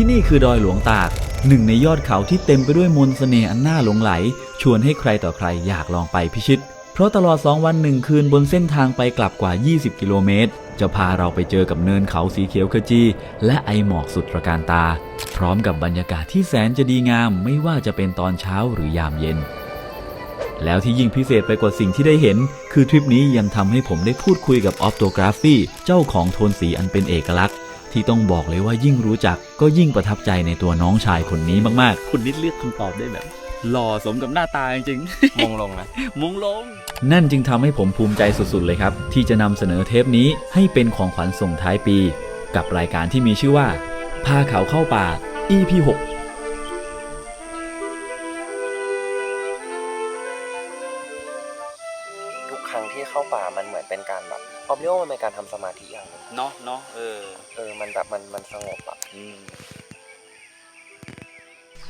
ที่นี่คือดอยหลวงตาก หนึ่งในยอดเขาที่เต็มไปด้วยมนต์เสน่ห์อันน่าหลงไหล ชวนให้ใครต่อใครอยากลองไปพิชิต เพราะตลอด 2 วัน1คืนบนเส้นทางไปกลับกว่า 20 กิโลเมตร จะพาเราไปเจอกับเนินเขาสีเขียวขจี และไอหมอกสุดตระการตา พร้อมกับบรรยากาศที่แสนจะดีงามไม่ว่าจะเป็นตอนเช้าหรือยามเย็นแล้วที่ยิ่งพิเศษไปกว่าสิ่งที่ได้เห็น คือทริปนี้ยังทำให้ผมได้พูดคุยกับออฟโตกราฟีเจ้าของโทนสีอันเป็นเอกลักษณ์ ที่ต้องบอกเลยว่ายิ่งรู้จักก็ยิ่งประทับใจในตัวน้องชายคนนี้มากๆ คุณนิดเลือกคำตอบได้แบบ หล่อสมกับหน้าตาจริงมงลงนะๆมุงลง นั่นจึงทำให้ผมภูมิใจสุดๆเลยครับ ที่จะนำเสนอเทปนี้ให้เป็นของขวัญส่งท้ายปี กับรายการที่มีชื่อว่าพาเขาเข้าป่า EP 6 การแบบออมเรียกว่ามันเป็นการทำสมาธิอย่างหนึงเนาะเนาะเออเออมันแบบมันมันสงบอะ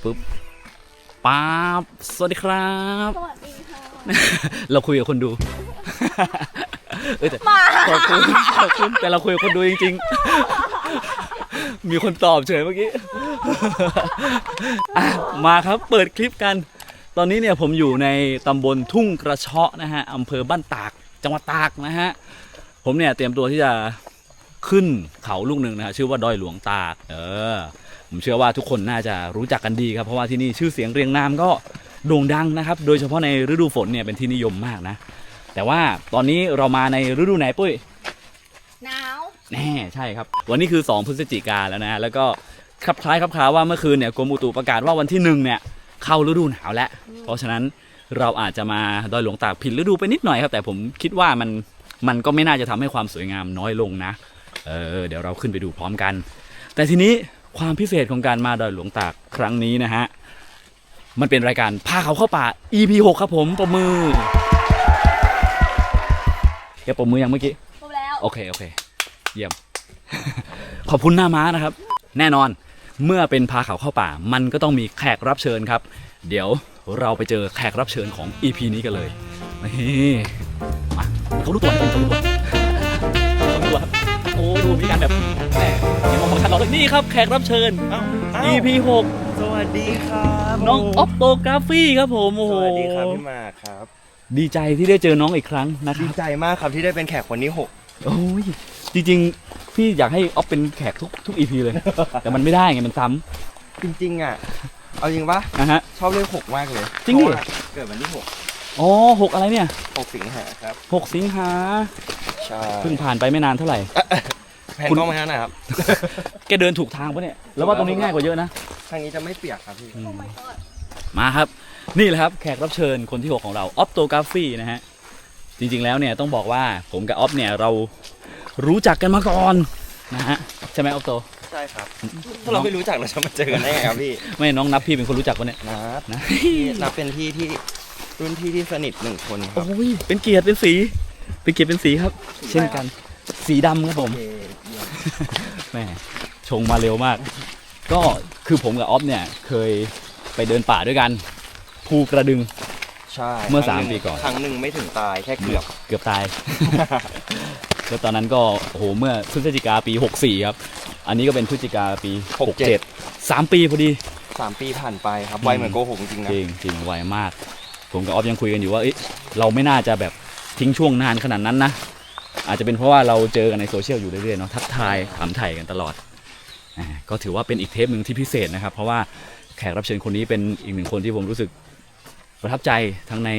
ปุ๊บป๊าบสวัสดีครับ สวัสดีค่ะเราคุยกับคนดู เออแต่ขอบคุณขอบคุณแต่เราคุยกับคนดูจริง ๆ มีคนตอบเฉยเมื่อกี้อะมาครับเปิดคลิปกัน ตอนนี้เนี่ยผมอยู่ในตำบลทุ่งกระเชาะนะฮะอำเภอบ้านตากจังหวัดตากนะฮะ ผมเนี่ยเตรียมตัวที่จะขึ้นเขาลูกหนึ่งนะฮะชื่อว่าดอยหลวงตากเออ ผมเชื่อว่าทุกคนน่าจะรู้จักกันดีครับ เพราะว่าที่นี่ชื่อเสียงเรียงนามก็โด่งดังนะครับ โดยเฉพาะในฤดูฝนเนี่ยเป็นที่นิยมมากนะ แต่ว่าตอนนี้เรามาในฤดูไหนปุ้ยหนาวแน่ใช่ครับ วันนี้คือ 2 พฤศจิกาแล้วนะ แล้วก็คลับคล้ายคลับคลาว่าเมื่อคืนเนี่ยกรมอุตุประกาศว่าวันที่หนึ่งเนี่ยเข้าฤดูหนาวแล้ว เพราะฉะนั้นเราอาจจะมาดอยหลวงตากผิดฤดูไปนิดหน่อยครับ แต่ผมคิดว่ามัน มันก็ไม่น่าจะทำให้ความสวยงามน้อยลงนะ เออเดี๋ยวเราขึ้นไปดูพร้อมกัน แต่ทีนี้ความพิเศษของการมาดอยหลวงตากครั้งนี้นะฮะ มันเป็นรายการพาเขาเข้าป่า EP 6ครับผมปรบมือแกปรบมือยังเมื่อกี้ครบแล้ว โอเคโอเค เยี่ยม ขอบคุณหน้าม้านะครับ แน่นอนเมื่อเป็นพาเขาเข้าป่า มันก็ต้องมีแขกรับเชิญครับ เดี๋ยวเราไปเจอแขกรับเชิญของ EP นี้กันเลยนี่มา เขารู้ตัวเขารู้ตัวเขารู้ตัวครับโอ้ดูมีการแบบแหมเห็นมองของฉันเราเลยนี่ครับแขกรับเชิญ EP 6สวัสดีครับน้องออฟโตกราฟีครับผมโอ้สโหวัสดีครับพี่หมากครับ ดีใจที่ได้เจอน้องอีกครั้งนะคดีรับใจมากครับที่ได้เป็นแขกคนที่หกโอ้ยจริงๆพี่อยากให้ออฟเป็นแขกทุกทุกอีพีเลย แต่มันไม่ได้ไงมันซ้จริงๆอะ เอาจริงปะำนะฮะชอบเลขหกมากเลยจริงดิ เพาะว่าเกิดวันที่หก อ๋อหกอะไรเนี่ยหกสิงหาครับหกสิงหาใช่เพิ่งผ่านไปไม่นานเท่าไหร่ แพนคุณกล้องมาฮะหนะครับแกเดินถูกทางปะเนี่ยแล้วว่าตรงนี้ง่ายกว่าเยอะนะ ทางนี้จะไม่เปียกครับพี่โอ้ my god มาครับ นี่แหละครับแขกรับเชิญคนที่ 6 ของเราออฟโตกราฟีนะฮะ จริงๆแล้วเนี่ยต้องบอกว่าผมกับออฟเนี่ยเรารู้จักกันมาก่อนนะฮะ ใช่ไหมออฟโต ใช่ครับ ถ้าเราไม่รู้จักเราจะมาเจอกันได้ไงครับพี่ไม่น้องนับพี่เป็นคนรู้จักปะเนี่ย นับนะ พี่นับเป็นพี่ที่ รุ่นพี่ที่สนิทหนึ่งคนครับ โอ้ยเป็นเกียรติเป็นสี เป็นเกียรติเป็นสีครับ เช่นกัน สีดำครับผมโอเคเยี่ยมแม่ชงมาเร็วมาก ก็คือผมกับออฟเนี่ยเคยไปเดินป่าด้วยกันภูกระดึง ใช่เมื่อครั้งหสามปีก่อน ครั้งหนึ่งไม่ถึงตายแค่เกือบ เกือบตาย แล้วตอนนั้นก็โอ้โหเมื่อพฤศจิกาปี 64 ครับ อันนี้ก็เป็นพฤศจิกาปี 67 3 ปีพอดีสามปีผ่านไปครับไวเหมือนโกหกจริงๆนะจริงจริงไวมาก ผมกับออฟยังคุยกันอยู่ว่าเอ๊ะเราไม่น่าจะแบบทิ้งช่วงนานขนาดนั้นนะ อาจจะเป็นเพราะว่าเราเจอกันในโซเชียลอยู่เรื่อยๆเนาะทักทายถามไถ่กันตลอดอ่าก็ถือว่าเป็นอีกเทปหนึ่งที่พิเศษนะครับ เพราะว่าแขกรับเชิญคนนี้เป็นอีกหนึ่งคนที่ผมรู้สึกประทับใจทั้งใน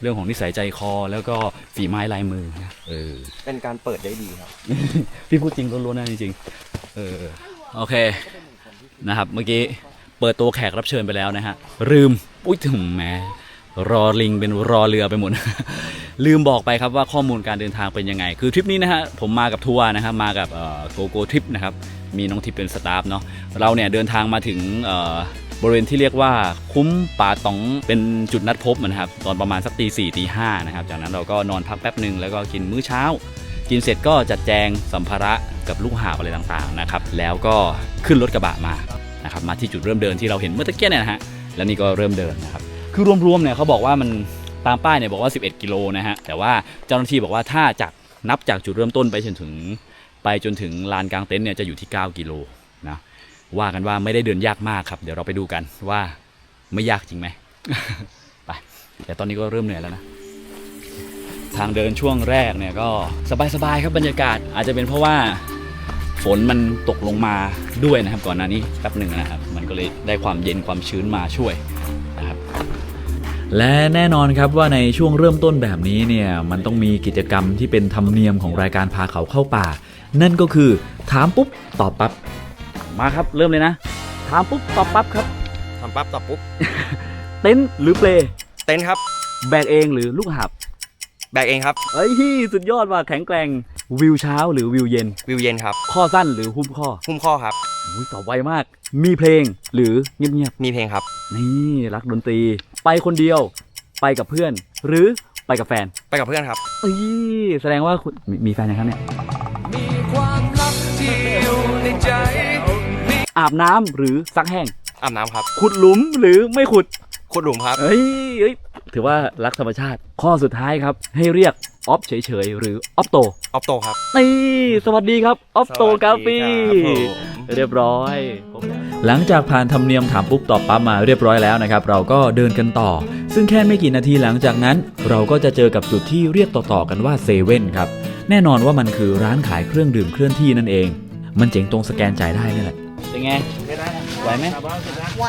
เรื่องของนิสัยใจคอ แล้วก็ฝีไม้ลายมือนะเออเป็นการเปิดได้ดีครับ พี่พูดจริงล้วนๆนะจริงๆเออโอเคนะครับ เมื่อกี้เปิดตัวแขกรับเชิญไปแล้วนะฮะลืมอุ้ยถึงแหม รอลิงเป็นรอเรือไปหมด ลืมบอกไปครับว่าข้อมูลการเดินทางเป็นยังไง คือทริปนี้นะฮะผมมากับทัวร์นะครับมากับโกโก้ทริปนะครับมีน้องทิพย์เป็นสตาฟเนาะเราเนี่ยเดินทางมาถึงบริเวณที่เรียกว่าคุ้มป่าตองเป็นจุดนัดพบนะครับตอนประมาณสักตีสี่ตีห้านะครับจากนั้นเราก็นอนพักแป๊บหนึ่งแล้วก็กินมื้อเช้า กินเสร็จก็จัดแจงสัมภาระกับลูกหาบอะไรต่างๆนะครับแล้วก็ขึ้นรถกระบะมานะครับมาที่จุดเริ่มเดินที่เราเห็นเมื่อตะเกียเนี่ยนะฮะแล้วนี่ก็เริ่มเดินนะครับ คือรวมๆเนี่ยเขาบอกว่ามันตามป้ายเนี่ยบอกว่า 11 กิโลนะฮะ แต่ว่าเจ้าหน้าที่บอกว่าถ้าจากนับจากจุดเริ่มต้นไปจนถึง ไปจนถึงลานกลางเต็นท์เนี่ยจะอยู่ที่ 9 กิโลนะว่ากันว่าไม่ได้เดินยากมากครับ เดี๋ยวเราไปดูกันว่าไม่ยากจริงไหมไปแต่ตอนนี้ก็เริ่มเหนื่อยแล้วนะ ทางเดินช่วงแรกเนี่ยก็สบายๆครับบรรยากาศอาจจะเป็นเพราะว่าฝนมันตกลงมาด้วยนะครับก่อนหน้านี้แป๊บหนึ่งนะครับ มันก็เลยได้ความเย็นความชื้นมาช่วยนะครับ และแน่นอนครับว่าในช่วงเริ่มต้นแบบนี้เนี่ยมันต้องมีกิจกรรมที่เป็นธรรมเนียมของรายการพาเขาเข้าป่า นั่นก็คือถามปุ๊บตอบปั๊บมาครับเริ่มเลยนะ ถามปุ๊บตอบปั๊บครับ ทำปั๊บตอบปุ๊บ เต็นท์หรือเปลเต้นครับ แบกเองหรือลูกหับแบกเองครับ เอ้ยสุดยอดว่ะแข็งแกร่งวิวเช้าหรือวิวเย็น วิวเย็นครับ ข้อสั้นหรือหุ้มข้อหุ้มข้อครับ อุ้ยตอบไวมาก มีเพลงหรือเงียบมีเพลงครับ ๆนี่รักดนตรี ไปคนเดียว ไปกับเพื่อน หรือไปกับแฟนไปกับเพื่อนครับเอ้ยแสดงว่าคุณมีมีแฟนยังครับเนี่ย มีความลับที่อยู่ในใจอาบน้ำหรือซักแห้งอาบน้ำครับ ขุดหลุมหรือไม่ขุด ขุดหลุมครับ เอ้ยเอ้ยถือว่ารักธรรมชาติ ข้อสุดท้ายครับ ให้เรียกออฟเฉยๆ หรือออฟโตออฟโตครับ นี่ สวัสดีครับออฟโตกาฟีสวัสดีครับผมเรียบร้อย หลังจากผ่านธรรมเนียมถามปุ๊บตอบปั๊บมาเรียบร้อยแล้วนะครับ เราก็เดินกันต่อ ซึ่งแค่ไม่กี่นาทีหลังจากนั้น เราก็จะเจอกับจุดที่เรียกต่อๆกันว่าเซเว่นครับ แน่นอนว่ามันคือร้านขายเครื่องดื่มเคลื่อนที่นั่นเอง มันเจ๋งตรงสแกนจ่ายได้นี่แหละเป็นไงไหวไหมไหว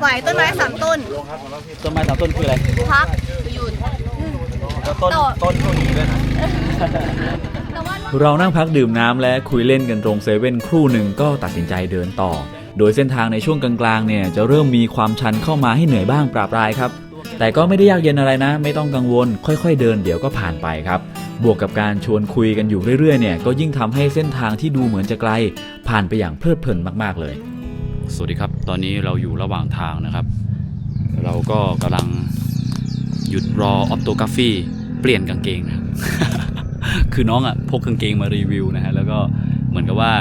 ไหวต้นไม้สามต้นต้นไม้สามต้นคืออะไรพักหยุดต้นต่อต้นเท่านี้ด้วยนะแต่ว่าเรานั่งพักดื่มน้ำและคุยเล่นกันตรงเซเว่นครู่หนึ่งก็ตัดสินใจเดินต่อ โดยเส้นทางในช่วงกลางๆเนี่ยจะเริ่มมีความชันเข้ามาให้เหนื่อยบ้างปราบรายครับ แต่ก็ไม่ได้ยากเย็นอะไรนะ ไม่ต้องกังวล ค่อยๆ เดินเดี๋ยวก็ผ่านไปครับ บวกกับการชวนคุยกันอยู่เรื่อยๆเนี่ยก็ยิ่งทำให้เส้นทางที่ดูเหมือนจะไกล ผ่านไปอย่างเพลิดเพลินมากๆเลย สวัสดีครับ ตอนนี้เราอยู่ระหว่างทางนะครับ เราก็กำลังหยุดรอออปโตกราฟีเปลี่ยนกางเกงนะ คือน้องอะพกกางเกงมารีวิวนะฮะ แล้วก็เหมือนกับว่า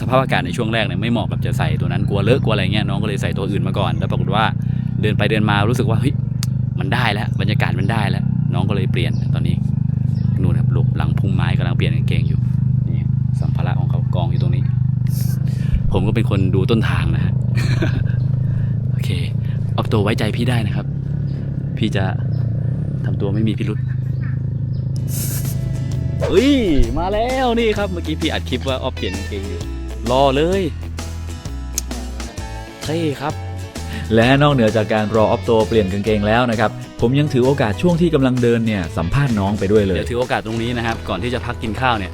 สภาพอากาศในช่วงแรกเนี่ยไม่เหมาะกับจะใส่ตัวนั้นกลัวเลอะกลัวอะไรเงี้ยน้องก็เลยใส่ตัวอื่นมาก่อน แล้วปรากฏว่าเดินไปเดินมารู้สึกว่าเฮ้ยมันได้แล้วบรรยากาศมันได้แล้ว น้องก็เลยเปลี่ยนตอนนี้นู่นครับหลบหลังพุ่มไม้กำลังเปลี่ยนกางเกงอยู่นี่สัมภาระของเขากองอยู่ตรงนี้ ผมก็เป็นคนดูต้นทางนะฮะ โอเคออกตัวไว้ใจพี่ได้นะครับ พี่จะทำตัวไม่มีพิรุษเฮ้ย มาแล้วนี่ครับ เมื่อกี้พี่อัดคลิปว่าออฟเปลี่ยนกางเกงอยู่ รอเลยเท่ครับ และนอกเหนือจากการรอออฟโตเปลี่ยนกางเกงแล้วนะครับ ผมยังถือโอกาสช่วงที่กำลังเดินเนี่ยสัมภาษณ์น้องไปด้วยเลยเดี๋ยวถือโอกาสตรงนี้นะครับ ก่อนที่จะพักกินข้าวเนี่ย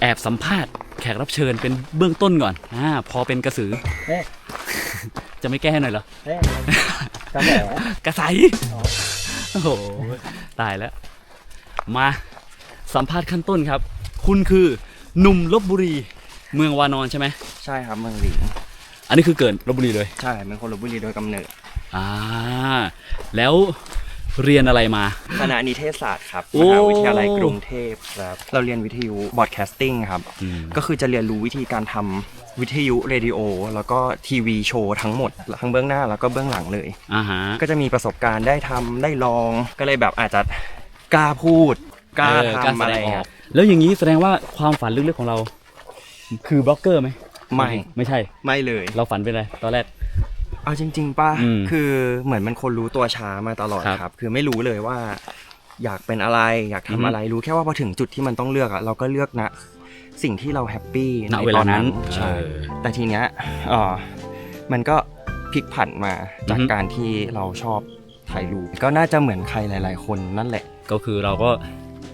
แอบสัมภาษณ์แขกรับเชิญเป็นเบื้องต้นก่อนอ่าพอเป็นกระสือ จะไม่แก้ให้หน่อยเหรอกระแสกระใสโอ้โห ตายแล้ว มาสัมภาษณ์ขั้นต้นครับ คุณคือหนุ่มลบบุรี เมืองวานอนใช่ไหม ใช่ครับเมืองหลิงอันนี้คือเกิดลบบุรีเลย ใช่เป็นคนลบบุรีโดยกำเนิด อ่า แล้ว เรียนอะไรมา คณะนิเทศศาสตร์ครับโอ้มหาวิทยาลัยกรุงเทพครับ เราเรียนวิทยุบอดแคสติ้งครับอืมก็คือจะเรียนรู้วิธีการทำวิทยุเรดิโอ แล้วก็ทีวีโชว์ทั้งหมด ทั้งเบื้องหน้าแล้วก็เบื้องหลังเลย อ่าฮะ ก็จะมีประสบการณ์ได้ทำได้ลองก็เลยแบบอาจจะกล้าพูดกล้าเออกล้าทำแสอะไรดงอคอรักบแล้วอย่างนี้แสดงว่าความฝันลึกๆของเรา คือบล็อกเกอร์ไหมไม่ไม่ใช่ ไม่เลย เราฝันเป็นอะไรตอนแรก เอาจริงๆป่ะอืมคือเหมือนมันคนรู้ตัวช้ามาตลอดครับครับคือไม่รู้เลยว่า อยากเป็นอะไรอยากทำอือฮึอะไรรู้แค่ว่าพอถึงจุดที่มันต้องเลือกอะเราก็เลือกนะสิ่งที่เราแฮปปี้ณในเวตลาอนนั้นั้นนใช่เออ แต่ทีเนี้ยเอ่อมันก็พลิกผันมาจากอือฮึ การที่เราชอบถ่ายรูปก็น่าจะเหมือนใครหลาย ๆ คนนั่นแหละ ก็คือเราก็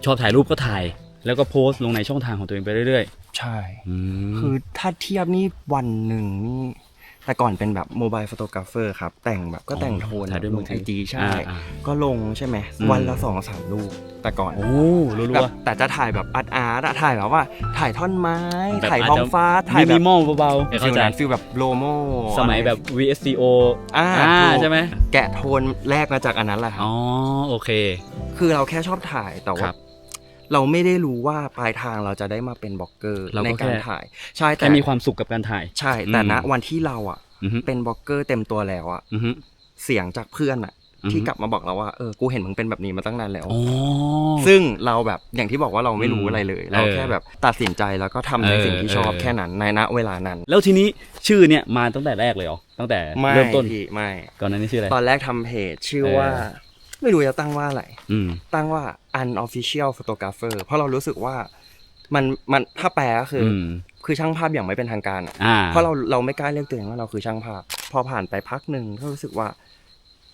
ชอบถ่ายรูปก็ถ่าย แล้วก็โพสต์ลงในช่องทางของตัวเองไปเรื่อยใช่ๆอืมคือถ้าเทียบนี่วันหนึ่งนี่ แต่ก่อนเป็นแบบโมบายฟ o โตกราฟเฟอร์ครับ แต่งแบบก็แต่งโทนถ่ายด้วยมือไอถือจีใช่อ่าอ่าก็ลงใช่ไหมอืมวันละสองสามรูปแต่ก่อนโอ้รัแบวบแต่จะถ่ายแบบอาร์ตอาร์ตอะถ่ายแบบว่าถ่ายท่อนไม้ๆแบบถ่ายจท้องจะฟ้า ถ่ายมิแบนิบมอลเบาๆฟิเข้าลใจนั้นฟิลแบบโลโมสมัยแบบ VSCO อ่าอ่าถูกใช่ไหมแกะโทนแรกมาจากอันนั้นแหละครับอ๋อโอเค คือเราแค่ชอบถ่ายแต่คว่ารับ เราไม่ได้รู้ว่าปลายทางเราจะได้มาเป็นบล็อกเกอร์เราก็ในการแค่ ถ่าย ใช่แต่แค่มีความสุขกับการถ่าย ใช่แต่อืมณวันที่เราอะ อือฮึ เป็นบล็อกเกอร์เต็มตัวแล้วอะอือฮึ เสียงจากเพื่อนอะอือฮึ ที่กลับมาบอกเราว่าเออกูเห็นมึงเป็นแบบนี้มาตั้งนานแล้ว อ๋อ ซึ่งเราแบบอย่างที่บอกว่าเราไม่รู้อืมอะไรเลย เราเออแค่แบบตัดสินใจแล้วก็ทำในเออสิ่งที่ชอบเออ แค่นั้นในณเวลานั้น แล้วทีนี้ชื่อเนี่ยมาตั้งแต่แรกเลยเหรอตั้งแต่ไม่เริ่มต้นพี่ไม่ ก่อนหนั้นนี่ชื่ออะไร ตอนแรกทำเพจชื่อเออว่า ไม่รู้จะตั้งว่าอะไร อืม ตั้งว่า unofficial photographer เพราะเรารู้สึกว่ามันมันถ้าแปลก็คืออม คือช่างภาพอย่างไม่เป็นทางการอะอ่าเพราะเราเราไม่กล้าเรียกตัวเองว่าเราคือช่างภาพ พอผ่านไปพักหนึ่งก็รู้สึกว่า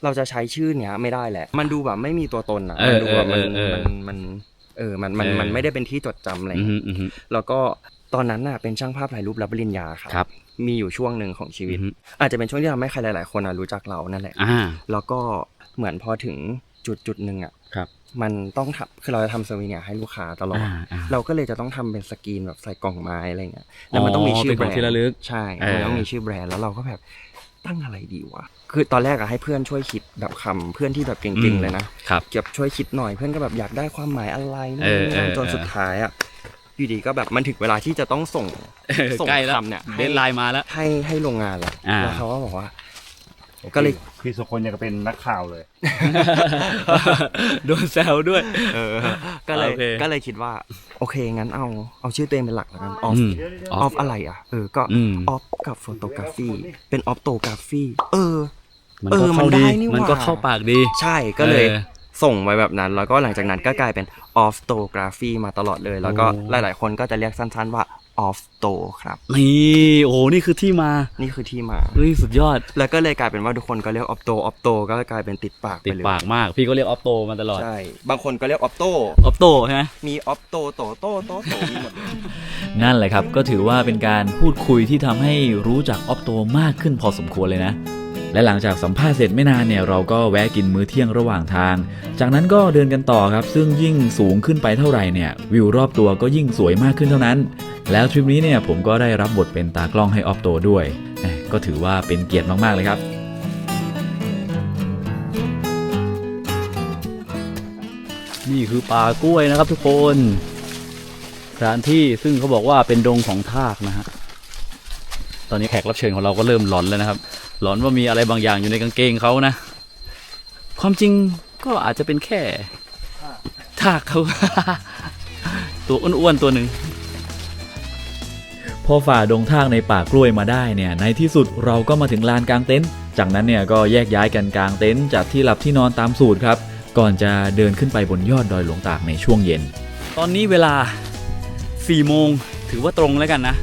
เราจะใช้ชื่อเนี้ยไม่ได้แหละ มันดูแบบไม่มีตัวตนอะ เอมัอดูแบบมันเออเออมันมันเออมันมันเออ มันไม่ได้เป็นที่จดจำอะไรอืเงี้ยมอืม แล้วก็ตอนนั้นน่ะเป็นช่างภาพถ่ายรูปรับปริญญาครับครับ มีอยู่ช่วงหนึ่งของชีวิตอือฮึอาจจะเป็นช่วงที่ทำให้ใครหลาย ๆ คนอะรู้จักเรานั่นแหละ อ่า แล้วก็ เหมือนพอถึงจุดจุดหนึ่งอะครับมันต้องทำคือเราจะทำเซอร์วิสเนี่ยให้ลูกค้าตลอดอ่าอ่าเราก็เลยจะต้องทำเป็นสกรีนแบบใส่กล่องไม้อะไรเงี้ยแล้วมันต้องมีชื่อเป็นแบขรองนด์ที่ระลึกใช่เออมันต้องมีชื่อแบรนด์แล้วเราก็แบบตั้งอะไรดีวะคือตอนแรกอะให้เพื่อนช่วยคิดแบบคำเพื่อนที่แบบเก่งๆเลยนะครับเก็บช่วยคิดหน่อยเพื่อนก็แบบอยากได้ความหมายอะไรนู่นเออนี่นั่นเออจนสุดท้ายอะอยู่ดีก็แบบมันถึงเวลาที่จะต้องส่งส่งใกล้แล้วคำเนี่ยให้เดนไลน์มาแล้วให้ให้โรงงานละอ่าแล้วเขาก็บอกว่า ก็เลยพี่สุคนอยากจะเป็นนักข่าวเลย โดนแซวด้วยเออก็เลยโอเคก็เลยคิดว่า โอเคงั้นเอาเอาชื่อตัวเองเป็นหลักแล้วกันออฟอืมออฟอะไรอะเออก็อืมออฟกับโฟโตกราฟีเป็นออฟโตกราฟีเออมันเอก็อเข้ามันได้ดีนี่หว่ามัมันก็เข้าปากดี ใช่ก็เลยเออส่งไว้แบบนั้น แล้วก็หลังจากนั้นก็กลายเป็นออฟโตกราฟีมาตลอดเลย แล้วก็โอ้หลาย ๆ คนก็จะเรียกสั้น ๆ ว่า ออฟโตครับ นี่โอ้โหนี่คือที่มานี่คือที่มา เฮ้ยสุดยอด แล้วก็เลยกลายเป็นว่าทุกคนก็เรียกออฟโตออฟโตก็กลายเป็นติดปากไปติดเลยปากมาก พี่ก็เรียกออฟโตมาตลอดใช่ บางคนก็เรียกออฟโตออฟโตใช่ไหม มีออฟโตโตโตโตโตมีหมดเลย นั่นแหละครับ ก็ถือว่าเป็นการพูดคุยที่ทำให้รู้จักออฟโตมากขึ้นพอสมควรเลยนะ และหลังจากสัมภาษณ์เสร็จไม่นานเนี่ยเราก็แวะกินมื้อเที่ยงระหว่างทาง จากนั้นก็เดินกันต่อครับ ซึ่งยิ่งสูงขึ้นไปเท่าไหร่เนี่ยวิวรอบตัวก็ยิ่งสวยมากขึ้นเท่านั้น แล้วทริปนี้เนี่ยผมก็ได้รับบทเป็นตากล้องให้ออฟโตด้วย ก็ถือว่าเป็นเกียรติมาก ๆ เลยครับ นี่คือป่ากล้วยนะครับทุกคนสถานที่ซึ่งเขาบอกว่าเป็นดงของทากนะฮะ ตอนนี้แขกรับเชิญของเราก็เริ่มหลอนแล้วนะครับ หลอนว่ามีอะไรบางอย่างอยู่ในกางเกงเขานะ ความจริงก็อาจจะเป็นแค่ทากเขา ตัวอ้วนๆตัวหนึ่ง พอฝ่าดงทากในป่ากล้วยมาได้เนี่ยในที่สุดเราก็มาถึงลานกลางเต็นท์จากนั้นเนี่ยก็แยกย้ายกันกลางเต็นท์จากที่หลับที่นอนตามสูตรครับ ก่อนจะเดินขึ้นไปบนยอดดอยหลวงตากในช่วงเย็น ตอนนี้เวลา4โมงถือว่าตรงแล้วกันนะ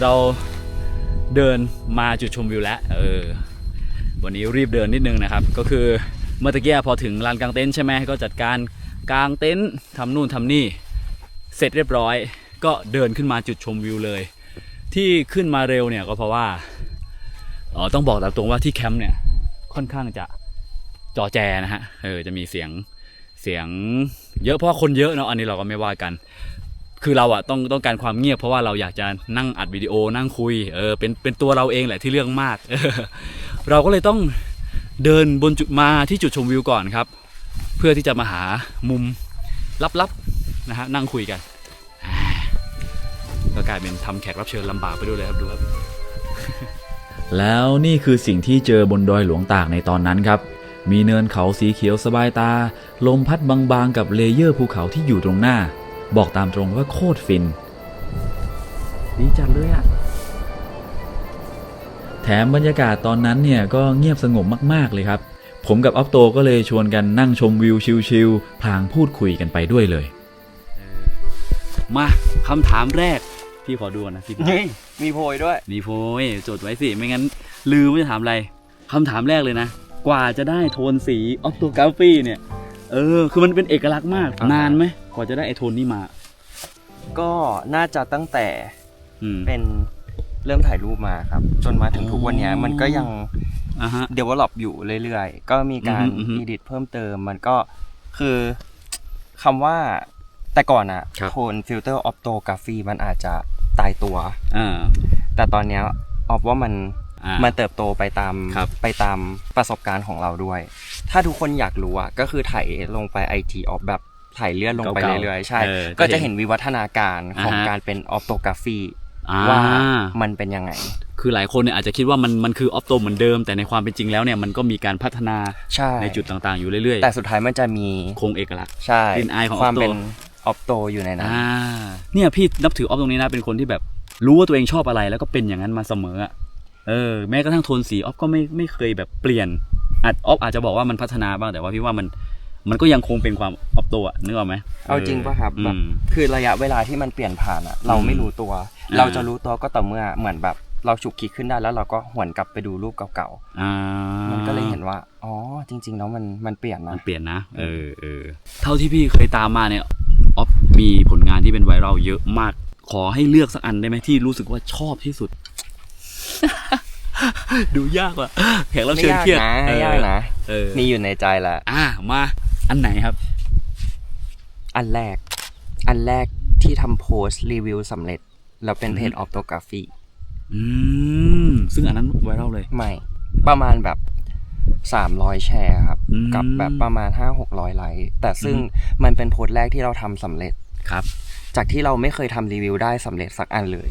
เราเดินมาจุดชมวิวแล้วเออวันนี้รีบเดินนิดนึงนะครับ ก็คือเมื่อตะกี้พอถึงลานกลางเต็นท์ใช่ไหมก็จัดการกลางเต็นท์ทำนู่นทำนี่ เสร็จเรียบร้อย ก็เดินขึ้นมาจุดชมวิวเลย ที่ขึ้นมาเร็วเนี่ยก็เพราะว่าออต้องบอกตามตรงว่าที่แคมป์เนี่ยค่อนข้างจะจอแจนะฮะเออจะมีเสียงเสียงเยอะเพราะคนเยอะเนาะอันนี้เราก็ไม่ว่ากัน คือเราอะต้องต้องการความเงียบเพราะว่าเราอยากจะนั่งอัดวิดีโอนั่งคุยเออเป็นเป็นตัวเราเองแหละที่เรื่องมากเออเราก็เลยต้องเดินบนจุดมาที่จุดชมวิวก่อนครับ เพื่อที่จะมาหามุมลับๆนะฮะนั่งคุยกัน ก็กลายเป็นทำแขกรับเชิญลำบากไปด้วยเลยครับดูครับ แล้วนี่คือสิ่งที่เจอบนดอยหลวงตากในตอนนั้นครับ มีเนินเขาสีเขียวสบายตา ลมพัดบางๆกับเลเยอร์ภูเขาที่อยู่ตรงหน้า บอกตามตรงว่าโคตรฟิน ดีจัดเลยอะแถมบรรยากาศตอนนั้นเนี่ยก็เงียบสงบมากๆเลยครับ ผมกับออฟโตก็เลยชวนกันนั่งชมวิวชิลๆพลางพูดคุยกันไปด้วยเลย มาคำถามแรก พี่ขอดูก่อนนะพี่นี่มีโพยด้วยนี่โพยจดไว้สิ ไม่งั้น ลืมไม่าจะถามอะไรคำถามแรกเลยนะ กว่าจะได้โทนสีออฟโตกราฟีเนี่ย เออ คือมันเป็นเอกลักษณ์มาก อ่าฮะนานไหมกว่าจะได้ไอโทนนี้มา ก็น่าจะตั้งแต่อืม เป็นเริ่มถ่ายรูปมาครับ จนมาถึงทุกวันเนี้ยอ๋อมันก็ยัง อ่าฮะ develop อยู่เรื่อยๆ ก็มีการอือฮึอือฮึ edit เพิ่มเติม มันก็คือคำว่า แต่ก่อนอะครับ โทนฟิลเตอร์ออ t โตกราฟีมันอาจจะตายตัว อ่า แต่ตอนเนี้ยออฟว่ามันอ่ามันเติบโตไปตามครับ ไปตามประสบการณ์ของเราด้วย ถ้าทุกคนอยากรู้อะก็คือถ่ายลงไป IG ออฟแบบถ่ายเลื่อนลงไปเก่าๆเรื่อยๆใช่ เออก็จะจะเห็เห็นนวิวัฒนาการของอ่าฮะ การเป็นออ t โตกราฟีอ่าว่ามันเป็นยังไง คือหลายคนเนี่ยอาจจะคิดว่ามันมันคือออฟโตเหมือนเดิม แต่ในความเป็นจริงแล้วเนี่ยมันก็มีการพัฒนาใช่ ในจุดต่างๆอยู่เรื่อยแต่สุดท้ายมันจะมี ๆคงเอกลักษณ์ ใช่กลิ่นอายของความ Opto เป็น ออฟโตอยู่ในนั้นอ่าเนี่ยพี่นับถือออฟตรงนี้นะเป็นคนที่แบบรู้ว่าตัวเองชอบอะไรแล้วก็เป็นอย่างนั้นมาเสมออะเออแม้กระทั่งโทนสีออฟก็ไม่ไม่เคยแบบเปลี่ยนอาจออฟอาจจะบอกว่ามันพัฒนาบ้างแต่ว่าพี่ว่ามันมันก็ยังคงเป็นความออฟโตอะนึกออกไหมเอาจริงป่ะครับอืแบบมคือระยะเวลาที่มันเปลี่ยนผ่านอะเราไม่รู้ตัวอ่าเราจะรู้ตัวก็ต่อเมื่อเหมือนแบบเราฉุกคิดขึ้นได้แล้วเราก็หวนกลับไปดูรูปเก่าอ่าๆมันก็เลยเห็นว่า อ๋อ จริง ๆ แล้วมันมันเปลี่ยนนะ มันเปลี่ยนนะ เออเออเท่าที่พี่เคยตามมาเนี่ยออฟ มีผลงานที่เป็นไวรัลเยอะมาก ขอให้เลือกสักอันได้ไหมที่รู้สึกว่าชอบที่สุด ดูยากว่ะแขกรับไม่เชิญยากเครียดนะไม่ยากนะ เออมีอยู่ในใจแหละ อ่ามาอันไหนครับ อันแรก อันแรกที่ทำโพสต์รีวิวสำเร็จแล้วเป็นเพจอือมอ t โตกราฟีอืมซึ่งอันนั้นไวรัลเลยไม่ ประมาณแบบ 300 แชร์ครับ อืมกับแบบประมาณ 5-600 ไลค์ แต่ซึ่งอืมมันเป็นโพสต์แรกที่เราทำสำเร็จ ครับ จากที่เราไม่เคยทำรีวิวได้สำเร็จสักอันเลย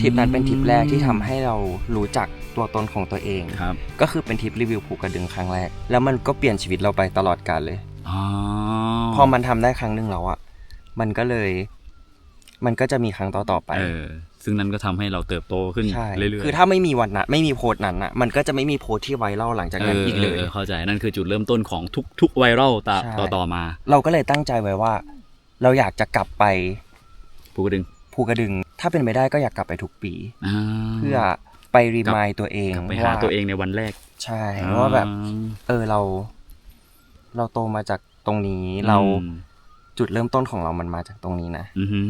ทริปนั้นเป็นทริปแรกที่ทำให้เรารู้จักตัวตนของตัวเองครับก็คือเป็นทริปรีวิวภูกระดึงครั้งแรก แล้วมันก็เปลี่ยนชีวิตเราไปตลอดกาลเลยอ๋อพอมันทำได้ครั้งหนึ่งแล้วอะมันก็เลย มันก็จะมีครั้งต่อๆไปเออซึ่งนั้นก็ทำให้เราเติบโตขึ้นใช่เรื่อยๆ คือถ้าไม่มีวันนั้นไม่มีโพสต์นั้นอะมันก็จะไม่มีโพสต์ที่ไวรัลหลังจากนั้นอีกเลยเออเข้าใจ นั่นคือจุดเริ่มต้นของทุกทุกไวรัลต่อใช่ต่อต่อมา เราก็เลยตั้งใจไว้ว่า เราอยากจะกลับไปภูกระดึงภูกระดึง ถ้าเป็นไปได้ก็อยากกลับไปทุกปีอ่าเพื่อไปรีมายตัวเองกลับไปหาตัวเองในวันแรก ใช่ว่าแบบ เออเรา เราโตมาจากตรงนี้เราอืมจุดเริ่มต้นของเรามันมาจากตรงนี้นะอือฮึ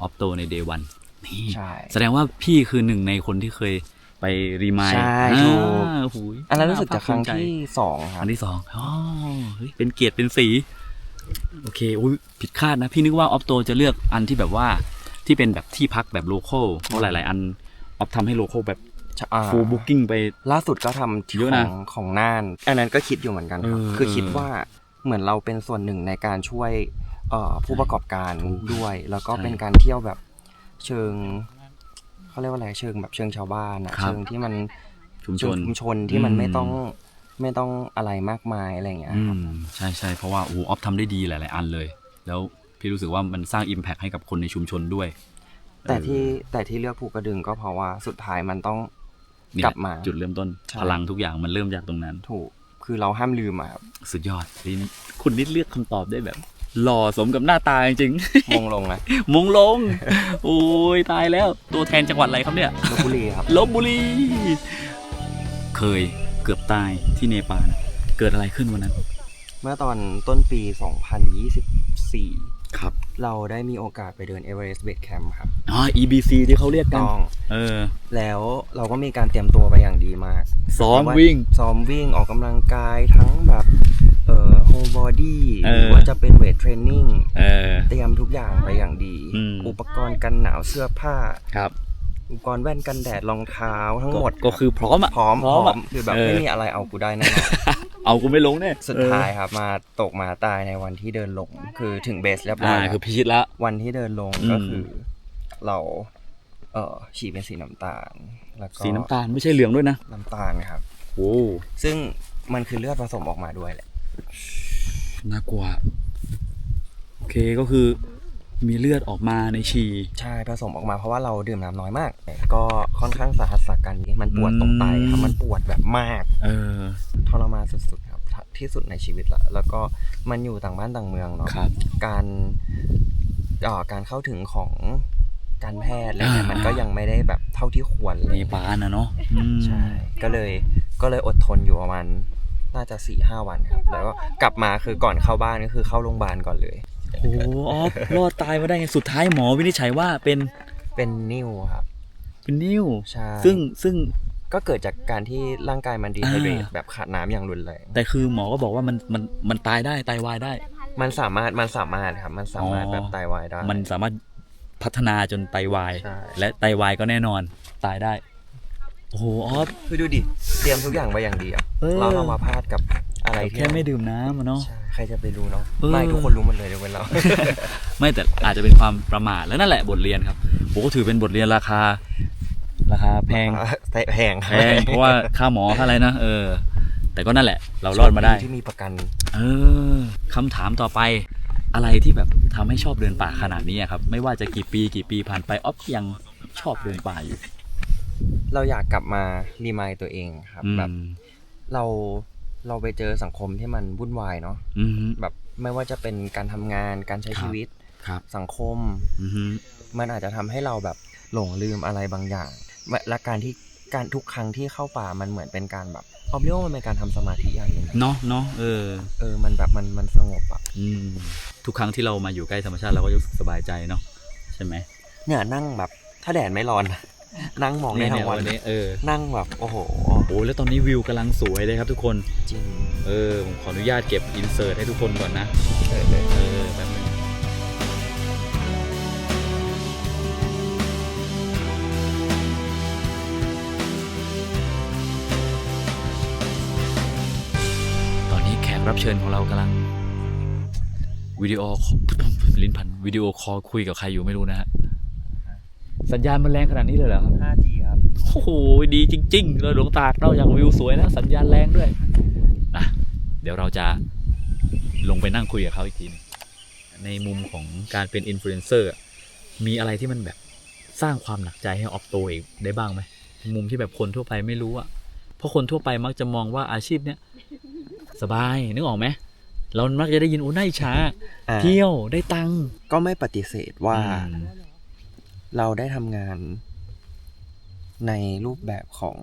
ออฟโตในเดย์วันนี่ใช่แสดงว่าพี่คือหนึ่งในคนที่เคยไปรีมายใช่อ่าถูกหูยอันนั้นรู้สึกจะครั้งภาภูมิใจที่สองคครัรั้บงที่สองอ๋อเฮ้ยเป็นเกียรติเป็นสี โอเคอุ้ยผิดคาดนะ พี่นึกว่าออฟโตจะเลือกอันที่แบบว่าที่เป็นแบบที่พักแบบโลคอลเพราะหลาย ๆ อันออฟทำให้โลคอลแบบอ่าฟูลบุ๊กิ้งไป ล่าสุดก็ทำที่เยอะขนะองของน่าน อันนั้นก็คิดอยู่เหมือนกันครับเออคือคิดเออว่าเหมือนเราเป็นส่วนหนึ่งในการช่วยเอ่อผู้ประกอบการด้วย แล้วก็ใช่เป็นการเที่ยวแบบเชิงเขาเรียกว่าอะไรเชิงแบบเชิงชาวบ้านอะครับเชิงที่มันชุมชเชิงนชุมชนที่มันอืมไม่ต้อง ไม่ต้องอะไรมากมายอะไรอย่างเงี้ยอืครับ มใช่ใช่เพราะว่าโอ้โหออฟทำได้ดีหลาย ๆ อันเลย แล้วพี่รู้สึกว่ามันสร้าง Impact ให้กับคนในชุมชนด้วยแต่เออที่แต่ที่เลือกภูกระดึงก็เพราะว่าสุดท้ายมันต้องเนี่ยกลับมา จุดเริ่มต้น ใช่ พลังทุกอย่างมันเริ่มจากตรงนั้น ถูกคือเราห้ามลืมอะครับ สุดยอดนี่คุณนิดเลือกคำตอบได้แบบ หล่อสมกับหน้าตาจริงมงลงนะๆ มงลง โอ้ยตายแล้ว ตัวแทนจังหวัดอะไรครับเนี่ยลบบุรีครับ ลบบุรี เคย เกือบตายที่เนปาลเกิดอะไรขึ้นวันนั้น เมื่อตอนต้นปี 2024 ครับ เราได้มีโอกาสไปเดิน Everest Base Camp ครับอ๋อ EBC ที่เขาเรียกกันต้องเออ แล้วเราก็มีการเตรียมตัวไปอย่างดีมากซ้อมวิ่ง ซ้อมวิ่งออกกำลังกายทั้งแบบเอ่อ whole body เออ หรือว่าจะเป็นเวทเทรนนิ่งเออ เตรียมทุกอย่างไปอย่างดี อืม อุปกรณ์กันหนาวเสื้อผ้า ครับ อุปกรณ์แว่นกันแดดรองเท้าทั้งหมดก็คือพร้อมอะพร้อมพร้อมอะคือแบบเออไม่มีอะไรเอากูได้แน่นอนเอากูไม่ลงแน่สุดท้ายครับมาตกมาตายในวันที่เดินลง คือถึงเบสเรียบร้อ่าอยคือครับพิชิตละวันที่เดินลงอืมก็คือ เรา เออฉีดเป็นสีน้ำตาล แล้วก็สีน้ำตาลไม่ใช่เหลืองด้วยนะน้ำตาลครับโอ้ซึ่งมันคือเลือดผสมออกมาด้วยแหละน่ากลัวโอเคก็คือ มีเลือดออกมาในฉี่ใช่ผสมออกมาเพราะว่าเราดื่มน้ำน้อยมาก ก็ค่อนข้างสาหัสสากันนี้มันปวดตรงไตครับอืมมันปวดแบบมาก เออทรมานสุดๆครับที่สุดในชีวิตละแล้วก็มันอยู่ต่างบ้านต่างเมืองเนาะครับการเอ่อการเข้าถึงของการแพทย์อะไรเงี้ยอ่ามัมันก็ยังไม่ได้แบบเท่าที่ควรเลเนยปาลนะเนาะอืมใช่ก็เลยก็เลยอดทนอยู่ประมาณน่าจะสี่ห้าวันครับ แล้วก็กลับมาคือก่อนเข้าบ้านก็คือเข้าโรงพยาบาลก่อนเลย โอ้โหออฟรอดตายมาได้ไงสุดท้ายหมอวินิจฉัยว่าเป็นเป็นนิ่วครับ เป็นนิ้วใช่ซึ่งซึ่งก็เกิดจากการที่ร่างกายมันดีไฮเดรตอ่าแบบขาดน้ำอย่างรุนแรงแต่คือหมอก็บอกว่ามันมันมันตายได้ตายวายได้ มันสามารถมันสามารถครับมันสามารถอ๋อแบบตายวายได้ มันสามารถพัฒนาจนไตวายใช่และไตวายก็แน่นอนตายได้ โอ้โหออฟคือดูดิเตรียมทุกอย่างไว้อย่างดีอะเออเราเอามาพลาดกับอะไรที่แค่ไม่ดื่มน้ำอะเนาะใช่ ใครจะไปรู้เนาะเออ ไม่ทุกคนรู้หมดเลยยกเว้นเรา ไม่แต่อาจจะเป็นความประมาทแล้วนั่นแหละบทเรียนครับผมก็ถือเป็นบทเรียนราคา ราคาแพงแพงแพงเพราะว่าค่าหมอค่าอะไรนะเออ แต่ก็นั่นแหละ เรารอดมาได้ ที่มีประกัน เออคำถามต่อไปอะไรที่แบบทำให้ชอบเดินป่าขนาดนี้อะครับ ไม่ว่าจะกี่ปีกี่ปีผ่านไปออฟยังชอบเดินป่าอยู่เราอยากกลับมารีมายตัวเองครับอืม แบบเรา เราไปเจอสังคมที่มันวุ่นวายเนาะอืมแบบไม่ว่าจะเป็นการทำงานการใช้ครับ ชีวิตครับสังคม อืมมันอาจจะทำให้เราแบบหลงลืมอะไรบางอย่างและและการที่การทุกครั้งที่เข้าป่ามันเหมือนเป็นการแบบเอาเรียกว่ามันเป็นการทำสมาธิอย่างหนึ่งเนาะเนาะเออ เออมันแบบมันมันสงบอะอืม ทุกครั้งที่เรามาอยู่ใกล้ธรรมชาติเราก็รู้สึกสบายใจเนาะใช่ไหม เนี่ยนั่งแบบถ้าแดดไม่ร้อนนะ นั่งมองได้ทั้งวันนี้เออนั่งแบบโอ้โหโอ้แล้วตอนนี้วิวกำลังสวยเลยครับทุกคนจริงเออผมขออนุญาตเก็บอินเสิร์ตให้ทุกคนก่อนนะเออเลยเออแป๊บนึงตอนนี้แขกรับเชิญของเรากำลังวิดีโอคอลลิ้นพันวิดีโอคอลคุยกับใครอยู่ไม่รู้นะฮะ สัญญาณมันแรงขนาดนี้เลยเหรอครับ 5G ครับ โอ้โห ดีจริง ๆ เลยหลวงตาดนอกจากวิวสวยนะ สัญญาณแรงด้วยนะเดี๋ยวเราจะลงไปนั่งคุยกับเขาอีกทีหนึงในมุมของการเป็นอินฟลูเอนเซอร์อะมีอะไรที่มันแบบสร้างความหนักใจให้ออฟโตเองได้บ้างไหมมุมที่แบบคนทั่วไปไม่รู้อะเพราะคนทั่วไปมักจะมองว่าอาชีพเนี้ยสบายนึกออกไหมเรามักจะได้ยินโอ้น่าอิจฉาอ่าเที่ยวได้ตังค์ก็ไม่ปฏิเสธว่าอืม เราได้ทำงานในรูปแบบของ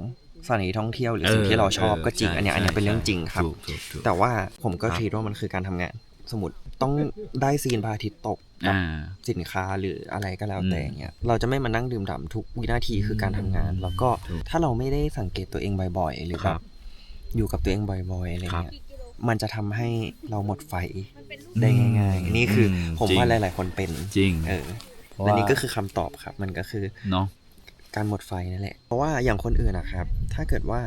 สถานที่ท่องเที่ยวหรือสิ่งที่เราชอบก็จริง อันเนี้ยอันเนี้ยเป็นเรื่องจริงครับถูกถูกถูกแต่ว่าผมก็ครับคิดว่ามันคือการทำงาน สมมติต้องได้ซีนพระอาทิตย์ตกกับอ่าสินค้าหรืออะไรก็แล้วอืมแต่เงี้ยเราจะไม่มานั่งดื่มด่ำทุกวินาทีคือการทำงาน แล้วก็ถูกถ้าเราไม่ได้สังเกตตัวเองบ่อย ๆ หรือคแบรับบอยู่กับตัวเองบ่อย ๆ อะไรเงี้ยมันจะทำให้เราหมดไฟอืมได้ง่าย ๆ นี่คืออมผมจริงว่าหลาย ๆ คนเป็นจริงเออเพราะ และว่านี่ก็คือคำตอบครับ มันก็คือเนาะการหมดไฟนั่นแหละ เพราะว่าอย่างคนอื่นนะครับ ถ้าเกิดว่า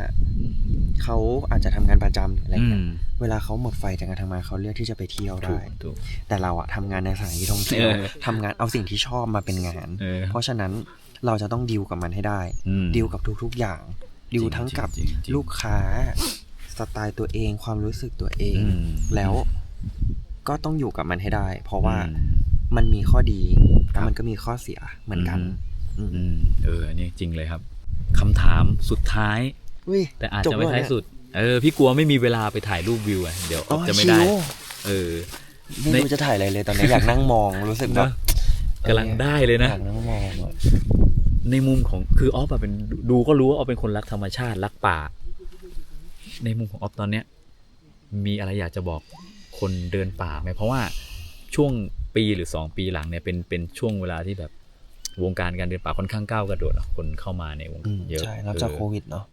เขาอาจจะทำงานประจำหรืออะไรอืเงี้ยมเวลาเขาหมดไฟจากการทำงานเขาเลือกที่จะไปเที่ยวถูได้กถูกแต่เราอะทำงานในสถานที่ท่องเที่ยวเออทำงานเอาสิ่งที่ชอบมาเป็นงานเออเพราะฉะนั้นเราจะต้องดิวกับมันให้ได้อืมดิวกับทุก ๆ อย่าง ดิวทั้งกับจริงๆจริงๆลูกค้า สไตล์ตัวเอง ความรู้สึกตัวเองอืมแล้วก็ต้องอยู่กับมันให้ได้ เพราะว่าอื มมันมีข้อดีครัแล้บ วมันก็มีข้อเสียเหมือนกันอืมอืมอืมเอออันนี้จริงเลยครับคำถามสุดท้าย อุ้ยแต่อาจจบจะไม่แล้วท้ายเนี่ยสุด เออ พี่กลัวไม่มีเวลาไปถ่ายรูปวิวอะ เดี๋ยวออ๋ออฟจะไม่ได้ชิวเออไม่ในรู้จะถ่ายอะไรเลยตอนนี้อยากนั่งมองรู้สึกแบบนะกำลังได้เลยนะ อยากนั่งมองอะ ในมุมของคือออฟอะเป็นดูก็รู้ว่าออฟเป็นคนรักธรรมชาติรักป่า ในมุมของออฟตอนเนี้ย มีอะไรอยากจะบอกคนเดินป่าไหมเพราะว่าช่วง ปีหรือสองปีหลังเนี่ยเป็นเป็นช่วงเวลาที่แบบวงการการเดินป่าค่อนข้างก้าวกระโดดอะคนเข้ามาในวงอืกามรเยอะใช่แล้วจากเออโควิดเนาะ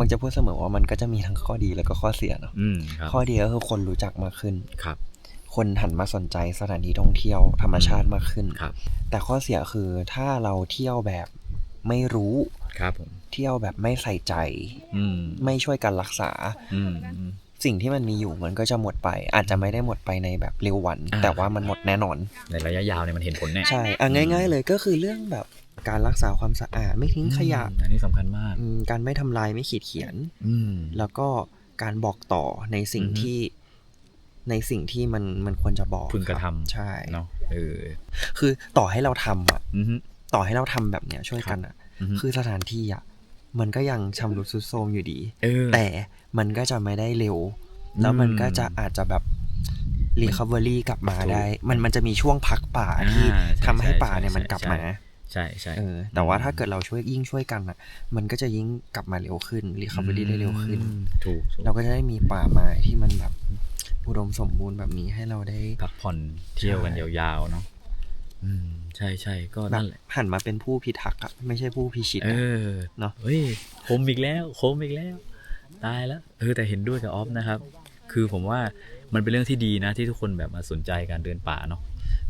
มันจะพูดเสมอว่ามันก็จะมีทั้งข้อดีแล้วก็ข้อเสียเนาะอืมครับข้อดีก็คือคนรู้จักมากขึ้นครับ คนหันมาสนใจสถานที่ท่องเที่ยวธรรมชาติมากขึ้นครับ แต่ข้อเสียคือถ้าเราเที่ยวแบบไม่รู้ครับผมเที่ยวแบบไม่ใส่ใจ อืมไม่ช่วยกันรักษาอืมอืม สิ่งที่มันมีอยู่มันก็จะหมดไป อาจจะไม่ได้หมดไปในแบบเร็ววันอ่าแต่ว่ามันหมดแน่นอน ในระยะยาวเนี่ยมันเห็นผลแน่ใช่อะง่าย ๆ เลยก็คือเรื่องแบบการรักษาความสะอาดไม่ทิ้งขยะอืมอันนี้สำคัญมากอืมการไม่ทำลายไม่ขีดเขียน อืมแล้วก็การบอกต่อในสิ่งอือฮึที่ในสิ่งที่มันมันควรจะบอกพึงกระคบทำใช่เนาะเออคือต่อให้เราทำอะอือฮึต่อให้เราทำแบบเนี้ยช่วยกันอะอือฮึคือสถานที่อะ มันก็ยังชำรุดทรุดโทรมอยู่ดี เออ แต่มันก็จะไม่ได้เร็ว แล้วมันก็จะอาจจะแบบรีคา v เ r อรี่กลับมาถูกได้ มันมันจะมีช่วงพักป่าอ่าที่ใช่ทำให้ใช่ป่าเนี่ยใช่มันกลับใช่มาใช่ใช่ เออแต่ว่าถ้าเกิดเราช่วยยิ่งช่วยกันอะ มันก็จะยิ่งกลับมาเร็วขึ้นรีคา v เ r อรี่ได้เร็วขึ้น อืมถูกถูกเราก็จะได้มีป่าไม้ที่มันแบบอุดมสมบูรณ์แบบนี้ให้เราได้ พักผ่อนเที่ยวกันใช่ยาวๆเนาะ อืมใช่ใช่ก็แบนั่บนแหละหันมาเป็นผู้พิทักษ์อะไม่ใช่ผู้พิชิตเออะอเนอะเฮ้ยคมอีกแล้วคมอีกแล้ว ตายแล้วเออแต่เห็นด้วยกับออฟนะครับ คือผมว่ามันเป็นเรื่องที่ดีนะที่ทุกคนแบบมาสนใจการเดินป่าเนาะ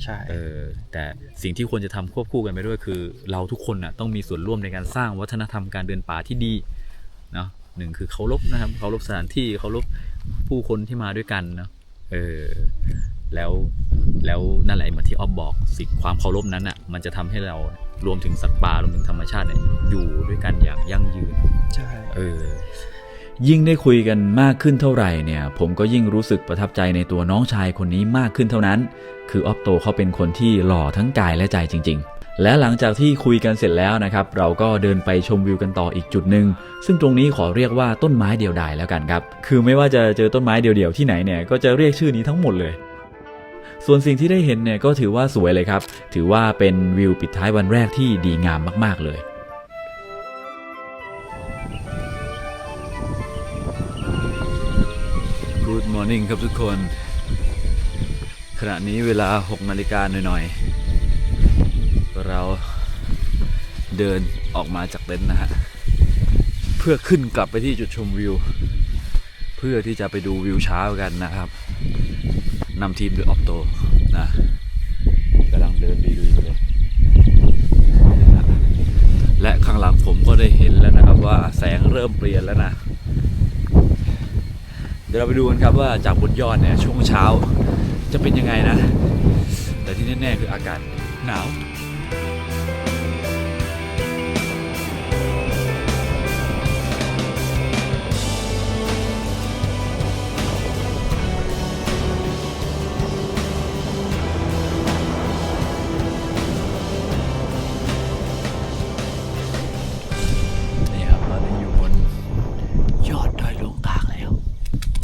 ใช่เออแต่สิ่งที่ควรจะทำควบคู่กันไปด้วยคือ เราทุกคนน่ะต้องมีส่วนร่วมในการสร้างวัฒนธรรมการเดินป่าที่ดีเนาะหนึ่งคือเคารพนะครับเคารพสถานที่เคารพผู้คนที่มาด้วยกันเนาะเออ แล้วแล้วนั่นแหละเหมือนที่ออฟบอกสิ่งความเคารพนั้นอะมันจะทำให้เรารวมถึงสัตว์ป่ารวมถึงธรรมชาติเนี่ยอยู่ด้วยกันอย่างยั่งยืนใช่เออยิ่งได้คุยกันมากขึ้นเท่าไหร่เนี่ย ผมก็ยิ่งรู้สึกประทับใจในตัวน้องชายคนนี้มากขึ้นเท่านั้น คือออฟโตเขาเป็นคนที่หล่อทั้งกายและใจจริง ๆ และหลังจากที่คุยกันเสร็จแล้วนะครับ เราก็เดินไปชมวิวกันต่ออีกจุดหนึ่งซึ่งตรงนี้ขอเรียกว่าต้นไม้เดียวดายแล้วกันครับ คือไม่ว่าจะเจอต้นไม้เดียวๆที่ไหนเนี่ยก็จะเรียกชื่อนี้ทั้งหมดเลย ส่วนสิ่งที่ได้เห็นเนี่ยก็ถือว่าสวยเลยครับ ถือว่าเป็นวิวปิดท้ายวันแรกที่ดีงามมาก ๆเลย Good morning ครับทุกคน ขณะนี้เวลา 6 นาฬิกาหน่อยๆ เราเดินออกมาจากเต็นท์นะฮะ เพื่อขึ้นกลับไปที่จุดชมวิว เพื่อที่จะไปดูวิวเช้ากันนะครับ นำทีมโดยออกโตนะกำลังเดินดีๆอยู่เลยนะและข้างหลังผมก็ได้เห็นแล้วนะครับว่าแสงเริ่มเปลี่ยนแล้วนะเดี๋ยวเราไปดูกันครับว่าจากบนยอดเนี่ยช่วงเช้าจะเป็นยังไงนะ แต่ที่แน่ๆคืออากาศหนาว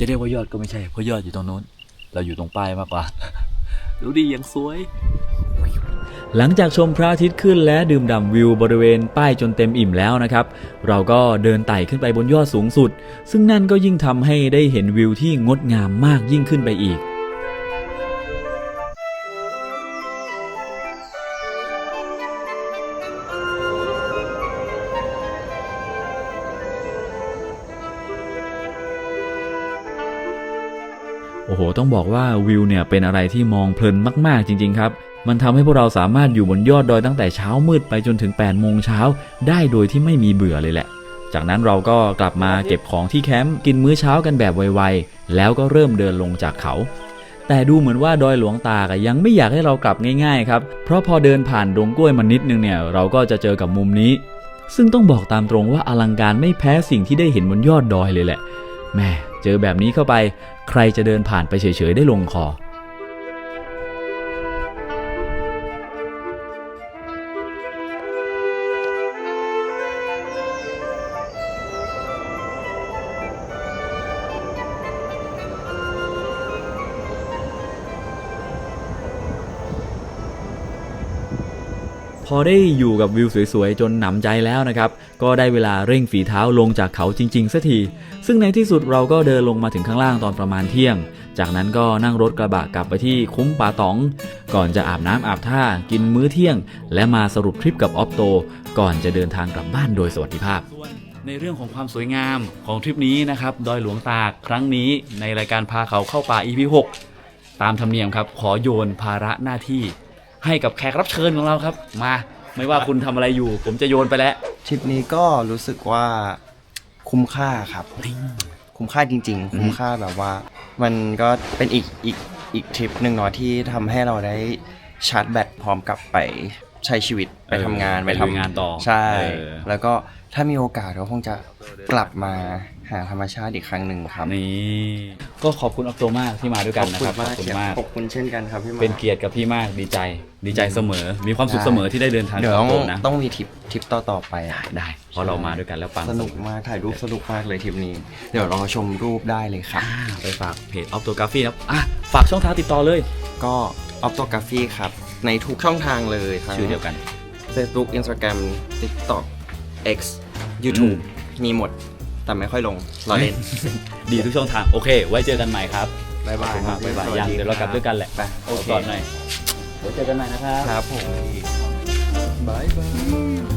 จะเรียกว่ายอดก็ไม่ใช่ เพราะยอดอยู่ตรงโน้น เราอยู่ตรงป้ายมากกว่า ดูดียังสวย หลังจากชมพระอาทิตย์ขึ้นและดื่มด่ำวิวบริเวณป้ายจนเต็มอิ่มแล้วนะครับ เราก็เดินไต่ขึ้นไปบนยอดสูงสุด ซึ่งนั่นก็ยิ่งทำให้ได้เห็นวิวที่งดงามมากยิ่งขึ้นไปอีก อ้โห ต้องบอกว่าวิวเนี่ยเป็นอะไรที่มองเพลินมาก ๆ จริง ๆ ครับ มันทำให้พวกเราสามารถอยู่บนยอดดอยตั้งแต่เช้ามืดไปจนถึง8โมงเช้าได้โดยที่ไม่มีเบื่อเลยแหละ จากนั้นเราก็กลับมาเก็บของที่แคมป์กินมื้อเช้ากันแบบไวๆ แล้วก็เริ่มเดินลงจากเขา แต่ดูเหมือนว่าดอยหลวงตากยังไม่อยากให้เรากลับง่าย ๆ ครับ เพราะพอเดินผ่านดงกล้วยมานิดนึงเนี่ยเราก็จะเจอกับมุมนี้ ซึ่งต้องบอกตามตรงว่าอลังการไม่แพ้สิ่งที่ได้เห็นบนยอดดอยเลยแหละแม่เจอแบบนี้เข้าไป ใครจะเดินผ่านไปเฉยๆได้ลงคอ พอได้อยู่กับวิวสวยๆ จนหนำใจแล้วนะครับ ก็ได้เวลาเร่งฝีเท้าลงจากเขาจริงๆสักที ซึ่งในที่สุดเราก็เดินลงมาถึงข้างล่างตอนประมาณเที่ยง จากนั้นก็นั่งรถกระบะกลับไปที่คุ้มป่าตอง ก่อนจะอาบน้ำอาบท่ากินมื้อเที่ยง และมาสรุปทริปกับออฟโต ก่อนจะเดินทางกลับบ้านโดยสวัสดิภาพในเรื่องของความสวยงามของทริปนี้นะครับดอยหลวงตากครั้งนี้ในรายการพาเขาเข้าป่า EP 6ตามธรรมเนียมครับ ขอโยนภาระหน้าที่ ให้กับแขกรับเชิญของเราครับ มา ไม่ว่าคุณทำอะไรอยู่ ผมจะโยนไปแล้ว ทริปนี้ก็รู้สึกว่าคุ้มค่าครับ คุ้มค่าจริง ๆ คุ้มค่าแบบว่า มันก็เป็นอีกอีกอีกทริปหนึ่งเนาะที่ทำให้เราได้ชาร์จแบตพร้อมกลับไปใช้ชีวิตไปเออทำงานไปลุยงานต่อใช่ เออ แล้วก็ถ้ามีโอกาสก็คงจะกลับมา หาธรรมชาติอีกครั้งหนึ่งครับนี่ก็ขอบคุณออฟโตมากที่มาด้วยกันนะครับขอบคุณมากขอบคุณเช่นกันครับพี่มาเป็นเกียรติกับพี่มากดีใจ ดีใจเสมอ มีความสุขเสมอที่ได้เดินทางเดี๋กัยวบอต้อองฟโตนะต้องมีทริปทริปต่อๆไปอะได้เพราะเรามาด้วยกันแล้วปังสนุกมากถ่ายรูปสนุกมากเลยทริปนี้ เดี๋ยวรอชมรูปได้เลยครับอ่าไปฝากเพจออฟโตกราฟีครับอะฝากช่องทางติดต่อเลย ก็ออ t โตกราฟีครับในทุกช่องทางเลยทั้งชื่อเดียวกัน Facebook Instagram TikTok X YouTube มีหมด แต่ไม่ค่อยลงรอเล่น ดีทุกช่องทาง โอเค ไว้เจอกันใหม่ครับบ๊ายบายขอบคุณมากครับบ๊ายบายยังสวัสดีเดี๋ยวเรากลับด้วยกันแหละไปโอเค ก่อนหน่อยเดี๋ยวเจอกันใหม่นะครับ ครับผม บายบาย